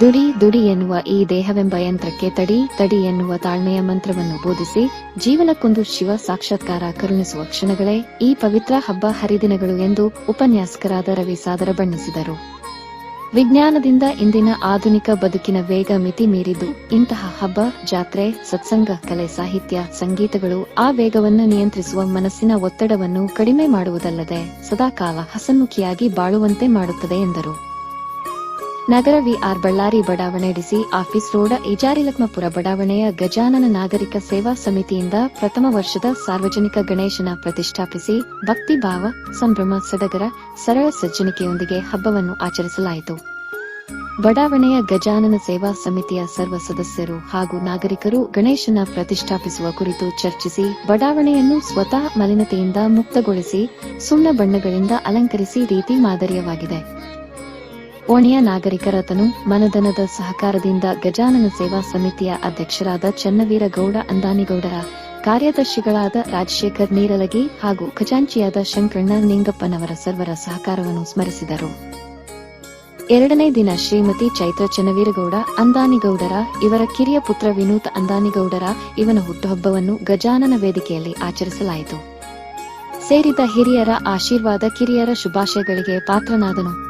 ದುಡಿ ದುಡಿ ಎನ್ನುವ ಈ ದೇಹವೆಂಬ ಯಂತ್ರಕ್ಕೆ ತಡಿ ತಡಿ ಎನ್ನುವ ತಾಳ್ಮೆಯ ಮಂತ್ರವನ್ನು ಬೋಧಿಸಿ ಜೀವನಕ್ಕೊಂದು ಶಿವ ಸಾಕ್ಷಾತ್ಕಾರ ಕರುಣಿಸುವ ಕ್ಷಣಗಳೇ ಈ ಪವಿತ್ರ ಹಬ್ಬ ಹರಿದಿನಗಳು ಎಂದು ಉಪನ್ಯಾಸಕರಾದ ರವಿ ಸಾದರ ಬಣ್ಣಿಸಿದರು. ವಿಜ್ಞಾನದಿಂದ ಇಂದಿನ ಆಧುನಿಕ ಬದುಕಿನ ವೇಗ ಮಿತಿ ಮೀರಿದ್ದು, ಇಂತಹ ಹಬ್ಬ, ಜಾತ್ರೆ, ಸತ್ಸಂಗ, ಕಲೆ, ಸಾಹಿತ್ಯ, ಸಂಗೀತಗಳು ಆ ವೇಗವನ್ನು ನಿಯಂತ್ರಿಸುವ ಮನಸ್ಸಿನ ಒತ್ತಡವನ್ನು ಕಡಿಮೆ ಮಾಡುವುದಲ್ಲದೆ ಸದಾಕಾಲ ಹಸನ್ಮುಖಿಯಾಗಿ ಬಾಳುವಂತೆ ಮಾಡುತ್ತದೆ ಎಂದರು. ನಗರ ವಿಆರ್ ಬಳ್ಳಾರಿ ಬಡಾವಣೆ ಡಿಸಿ ಆಫೀಸ್ ರೋಡ್ ಇಜಾರಿಲಕ್ಷ್ಮಪುರ ಬಡಾವಣೆಯ ಗಜಾನನ ನಾಗರಿಕ ಸೇವಾ ಸಮಿತಿಯಿಂದ ಪ್ರಥಮ ವರ್ಷದ ಸಾರ್ವಜನಿಕ ಗಣೇಶನ ಪ್ರತಿಷ್ಠಾಪಿಸಿ ಭಕ್ತಿ ಭಾವ, ಸಂಭ್ರಮ, ಸಡಗರ, ಸರಳ ಸಜ್ಜನಿಕೆಯೊಂದಿಗೆ ಹಬ್ಬವನ್ನು ಆಚರಿಸಲಾಯಿತು. ಬಡಾವಣೆಯ ಗಜಾನನ ಸೇವಾ ಸಮಿತಿಯ ಸರ್ವ ಸದಸ್ಯರು ಹಾಗೂ ನಾಗರಿಕರು ಗಣೇಶನ ಪ್ರತಿಷ್ಠಾಪಿಸುವ ಕುರಿತು ಚರ್ಚಿಸಿ ಬಡಾವಣೆಯನ್ನು ಸ್ವತಃ ಮಲಿನತೆಯಿಂದ ಮುಕ್ತಗೊಳಿಸಿ ಸುಣ್ಣ ಬಣ್ಣಗಳಿಂದ ಅಲಂಕರಿಸಿ ರೀತಿ ಮಾದರಿಯವಾಗಿದೆ. ಓಣಿಯ ನಾಗರಿಕರ ತನು ಮನದನದ ಸಹಕಾರದಿಂದ ಗಜಾನನ ಸೇವಾ ಸಮಿತಿಯ ಅಧ್ಯಕ್ಷರಾದ ಚನ್ನವೀರಗೌಡ ಅಂದಾನಿಗೌಡರ ಕಾರ್ಯದರ್ಶಿಗಳಾದ ರಾಜಶೇಖರ್ ನೀರಲಗಿ ಹಾಗೂ ಖಜಾಂಚಿಯಾದ ಶಂಕರಣ್ಣ ನಿಂಗಪ್ಪನವರ ಸರ್ವರ ಸಹಕಾರವನ್ನು ಸ್ಮರಿಸಿದರು. ಎರಡನೇ ದಿನ ಶ್ರೀಮತಿ ಚೈತ್ರ ಚನ್ನವೀರಗೌಡ ಅಂದಾನಿಗೌಡರ, ಇವರ ಕಿರಿಯ ಪುತ್ರ ವಿನೂತ್ ಅಂದಾನಿಗೌಡರ, ಇವನ ಹುಟ್ಟುಹಬ್ಬವನ್ನು ಗಜಾನನ ವೇದಿಕೆಯಲ್ಲಿ ಆಚರಿಸಲಾಯಿತು. ಸೇರಿದ ಹಿರಿಯರ ಆಶೀರ್ವಾದ ಕಿರಿಯರ ಶುಭಾಶಯಗಳಿಗೆ ಪಾತ್ರನಾದನು.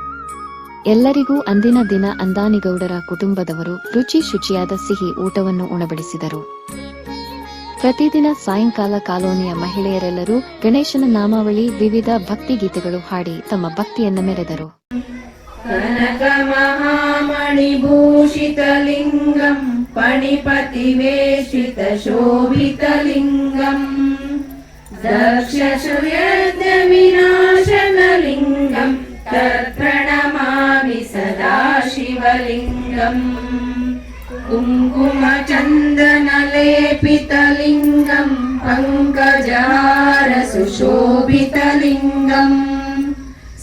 ಎಲ್ಲರಿಗೂ ಅಂದಿನ ದಿನ ಅಂದಾನಿಗೌಡರ ಕುಟುಂಬದವರು ರುಚಿ ಶುಚಿಯಾದ ಸಿಹಿ ಊಟವನ್ನು ಉಣಬಡಿಸಿದರು. ಪ್ರತಿದಿನ ಸಾಯಂಕಾಲ ಕಾಲೋನಿಯ ಮಹಿಳೆಯರೆಲ್ಲರೂ ಗಣೇಶನ ನಾಮಾವಳಿ ವಿವಿಧ ಭಕ್ತಿ ಗೀತೆಗಳು ಹಾಡಿ ತಮ್ಮ ಭಕ್ತಿಯನ್ನು ಮೆರೆದರು. ಮಹಾಮಣಿಭೂಷಿತಲಿಂಗಂ ಪಣಿಪತಿವೇಷಿತ ಶೋಭಿತಲಿಂಗಂ ದಕ್ಷ ವಿನಾಶನಲಿಂಗಂ ತತ್ लिङ्गम् कुङ्कुमचन्दनलेपितलिङ्गम् पङ्कजारसुशोभितलिङ्गम्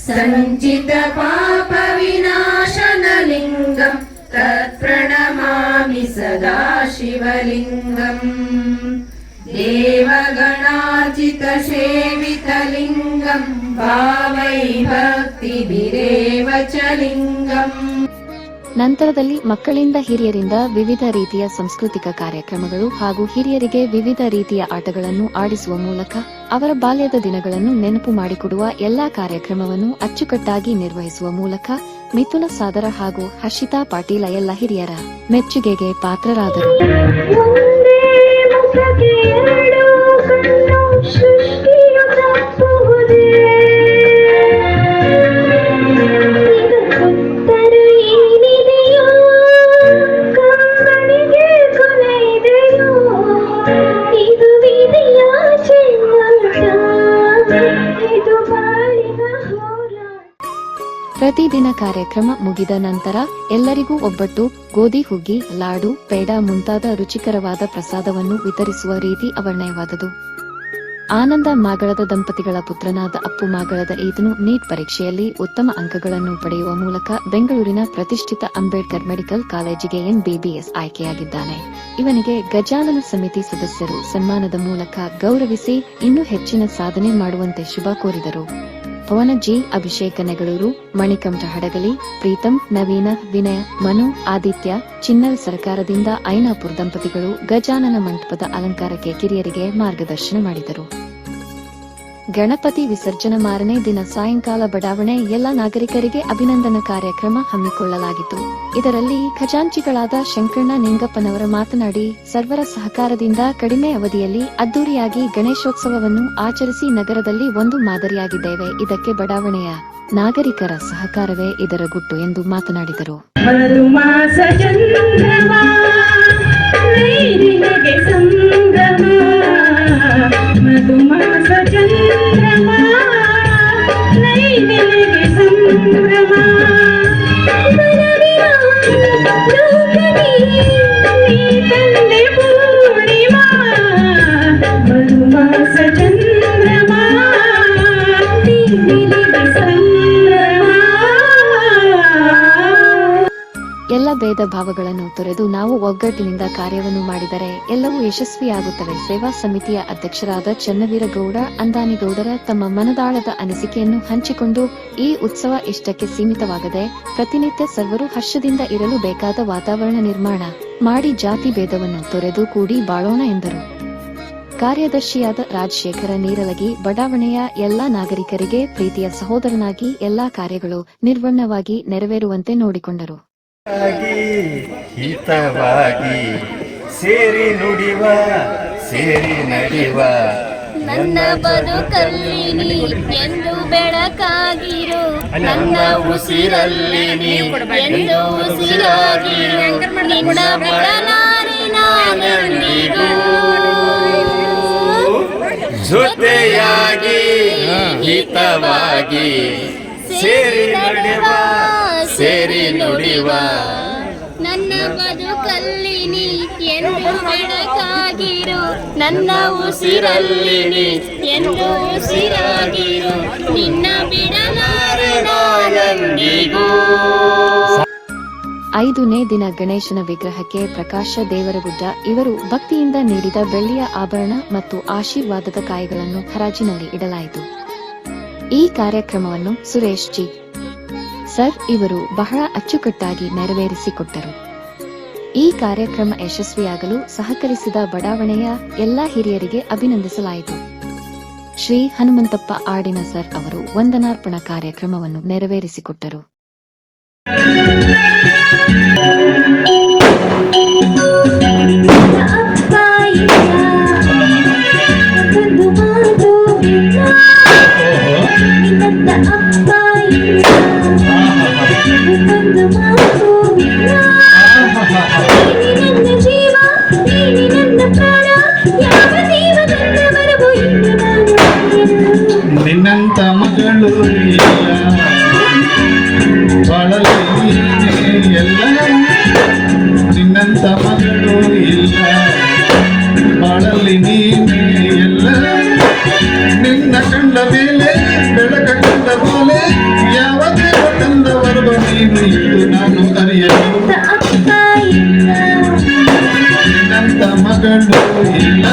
सञ्चितपापविनाशनलिङ्गम् तत्प्रणमामि सदा शिवलिङ्गम् सदाशिवलिङ्गम् भावै भक्तिभिरेव च लिङ्गम् ನಂತರದಲ್ಲಿ ಮಕ್ಕಳಿಂದ ಹಿರಿಯರಿಂದ ವಿವಿಧ ರೀತಿಯ ಸಾಂಸ್ಕೃತಿಕ ಕಾರ್ಯಕ್ರಮಗಳು ಹಾಗೂ ಹಿರಿಯರಿಗೆ ವಿವಿಧ ರೀತಿಯ ಆಟಗಳನ್ನು ಆಡಿಸುವ ಮೂಲಕ ಅವರ ಬಾಲ್ಯದ ದಿನಗಳನ್ನು ನೆನಪು ಮಾಡಿಕೊಡುವ ಎಲ್ಲಾ ಕಾರ್ಯಕ್ರಮವನ್ನು ಅಚ್ಚುಕಟ್ಟಾಗಿ ನಿರ್ವಹಿಸುವ ಮೂಲಕ ಮಿಥುನ ಸಾದರ ಹಾಗೂ ಹರ್ಷಿತಾ ಪಾಟೀಲ ಎಲ್ಲ ಹಿರಿಯರ ಮೆಚ್ಚುಗೆಗೆ ಪಾತ್ರರಾದರು. ಪ್ರತಿದಿನ ಕಾರ್ಯಕ್ರಮ ಮುಗಿದ ನಂತರ ಎಲ್ಲರಿಗೂ ಒಬ್ಬಟ್ಟು, ಗೋಧಿ ಹುಗ್ಗಿ, ಲಾಡು, ಪೇಡ ಮುಂತಾದ ರುಚಿಕರವಾದ ಪ್ರಸಾದವನ್ನು ವಿತರಿಸುವ ರೀತಿ ಅವರ್ಣಯವಾದದು. ಆನಂದ ಮಾಗಳದ ದಂಪತಿಗಳ ಪುತ್ರನಾದ ಅಪ್ಪು ಮಾಗಳದ ಈತನು ನೀಟ್ ಪರೀಕ್ಷೆಯಲ್ಲಿ ಉತ್ತಮ ಅಂಕಗಳನ್ನು ಪಡೆಯುವ ಮೂಲಕ ಬೆಂಗಳೂರಿನ ಪ್ರತಿಷ್ಠಿತ ಅಂಬೇಡ್ಕರ್ ಮೆಡಿಕಲ್ ಕಾಲೇಜಿಗೆ ಎಂಬಿಬಿಎಸ್ ಆಯ್ಕೆಯಾಗಿದ್ದಾನೆ. ಇವನಿಗೆ ಗಜಾನನ ಸಮಿತಿ ಸದಸ್ಯರು ಸನ್ಮಾನದ ಮೂಲಕ ಗೌರವಿಸಿ ಇನ್ನೂ ಹೆಚ್ಚಿನ ಸಾಧನೆ ಮಾಡುವಂತೆ ಶುಭ ಕೋರಿದರು. ಪವನ ಜಿ, ಅಭಿಷೇಕ ನೆಗಳೂರು, ಮಣಿಕಂಠ ಹಡಗಲಿ, ಪ್ರೀತಂ, ನವೀನ, ವಿನಯ, ಮನು, ಆದಿತ್ಯ ಚಿನ್ನಲ್ ಸರ್ಕಾರದಿಂದ ಐನಾಪುರ್ ದಂಪತಿಗಳು ಗಜಾನನ ಮಂಟಪದ ಅಲಂಕಾರಕ್ಕೆ ಕಿರಿಯರಿಗೆ ಮಾರ್ಗದರ್ಶನ ಮಾಡಿದರು. ಗಣಪತಿ ವಿಸರ್ಜನೆ ಮಾರನೇ ದಿನ ಸಾಯಂಕಾಲ ಬಡಾವಣೆ ಎಲ್ಲ ನಾಗರಿಕರಿಗೆ ಅಭಿನಂದನಾ ಕಾರ್ಯಕ್ರಮ ಹಮ್ಮಿಕೊಳ್ಳಲಾಗಿತ್ತು. ಇದರಲ್ಲಿ ಖಜಾಂಚಿಗಳಾದ ಶಂಕರಣ್ಣ ನಿಂಗಪ್ಪನವರ ಮಾತನಾಡಿ, ಸರ್ವರ ಸಹಕಾರದಿಂದ ಕಡಿಮೆ ಅವಧಿಯಲ್ಲಿ ಅದ್ದೂರಿಯಾಗಿ ಗಣೇಶೋತ್ಸವವನ್ನು ಆಚರಿಸಿ ನಗರದಲ್ಲಿ ಒಂದು ಮಾದರಿಯಾಗಿದ್ದೇವೆ. ಇದಕ್ಕೆ ಬಡಾವಣೆಯ ನಾಗರಿಕರ ಸಹಕಾರವೇ ಇದರ ಗುಟ್ಟು ಎಂದು ಮಾತನಾಡಿದರು. ¡No! ಸಂಭ್ರಮ ಭೇದ ಭಾವಗಳನ್ನು ತೊರೆದು ನಾವು ಒಗ್ಗಟ್ಟಿನಿಂದ ಕಾರ್ಯವನ್ನು ಮಾಡಿದರೆ ಎಲ್ಲವೂ ಯಶಸ್ವಿಯಾಗುತ್ತವೆ. ಸೇವಾ ಸಮಿತಿಯ ಅಧ್ಯಕ್ಷರಾದ ಚನ್ನವೀರಗೌಡ ಅಂದಾನಿಗೌಡರ ತಮ್ಮ ಮನದಾಳದ ಅನಿಸಿಕೆಯನ್ನು ಹಂಚಿಕೊಂಡು ಈ ಉತ್ಸವ ಇಷ್ಟಕ್ಕೆ ಸೀಮಿತವಾಗದೆ ಪ್ರತಿನಿತ್ಯ ಸರ್ವರು ಹರ್ಷದಿಂದ ಇರಲು ಬೇಕಾದ ವಾತಾವರಣ ನಿರ್ಮಾಣ ಮಾಡಿ ಜಾತಿ ಭೇದವನ್ನು ತೊರೆದು ಕೂಡಿ ಬಾಳೋಣ ಎಂದರು. ಕಾರ್ಯದರ್ಶಿಯಾದ ರಾಜಶೇಖರ ನೀರಲಗಿ, ಬಡಾವಣೆಯ ಎಲ್ಲಾ ನಾಗರಿಕರಿಗೆ ಪ್ರೀತಿಯ ಸಹೋದರನಾಗಿ ಎಲ್ಲಾ ಕಾರ್ಯಗಳು ನಿರ್ವಣ್ಣವಾಗಿ ನೆರವೇರುವಂತೆ ನೋಡಿಕೊಂಡರು. ಹಿತವಾಗಿ ಸೇರಿ ನುಡಿವ ಸೇರಿ ನಡೆಯುವ. ನನ್ನ ಬದುಕಲ್ಲಿ ನೀ ಎಂದು ಬೆಳಕಾಗಿರು. ನನ್ನ ಉಸಿರಲ್ಲಿ ನೀ ಎಂದು ಉಸಿರಾಗಿರು. ನಿನ್ನ ಬಿಡಲಾರೆ ನಾನೆಂದಿಗೂ ಜೊತೆಯಾಗಿ ಹಿತವಾಗಿ ಸೇರಿ ನಡೆವ ಸೇರಿ ನುಡಿವ. ನನ್ನ ಬದುಕಲ್ಲಿ ನೀ ಎಂದು ಬೆಳಕಾಗಿರು. ನನ್ನ ಉಸಿರಲ್ಲಿ ನೀ ಎಂದು ಉಸಿರಾಗಿರು. ನಿನ್ನ ಬಿಡಲಾರೆ ನಾನೆಂದಿಗೂ. ಐದನೇ ದಿನ ಗಣೇಶನ ವಿಗ್ರಹಕ್ಕೆ ಪ್ರಕಾಶ ದೇವರಗುಡ್ಡ ಇವರು ಭಕ್ತಿಯಿಂದ ನೀಡಿದ ಬೆಳ್ಳಿಯ ಆಭರಣ ಮತ್ತು ಆಶೀರ್ವಾದದ ಕಾಯಿಗಳನ್ನು ಹರಾಜಿನಲ್ಲಿ ಇಡಲಾಯಿತು. ಈ ಕಾರ್ಯಕ್ರಮವನ್ನು ಸುರೇಶ್ ಜಿ. ಸರ್, ಇವರು ಬಹಳ ಅಚ್ಚುಕಟ್ಟಾಗಿ ನೆರವೇರಿಸಿಕೊಟ್ಟರು. ಈ ಕಾರ್ಯಕ್ರಮ ಯಶಸ್ವಿಯಾಗಲು ಸಹಕರಿಸಿದ ಬಡಾವಣೆಯ ಎಲ್ಲಾ ಹಿರಿಯರಿಗೆ ಅಭಿನಂದಿಸಲಾಯಿತು. ಶ್ರೀ ಹನುಮಂತಪ್ಪ ಆಡಿನ ಸರ್ ಅವರು ವಂದನಾರ್ಪಣ ಕಾರ್ಯಕ್ರಮವನ್ನು ನೆರವೇರಿಸಿಕೊಟ್ಟರು. ಅಪ್ಪ ನಿನ್ನಂತ ಮಗಳು ಇಲ್ಲ ಬಾಳಲಿ ನೀನೇ ಎಲ್ಲ ನಿನ್ನಂತ ಮಗಳು ಇಲ್ಲ ಬಾಳಲಿ ನೀನೇ ಎಲ್ಲ ನಿನ್ನ ಕಂಡ ಮೇಲೆ ಅಪ್ಪ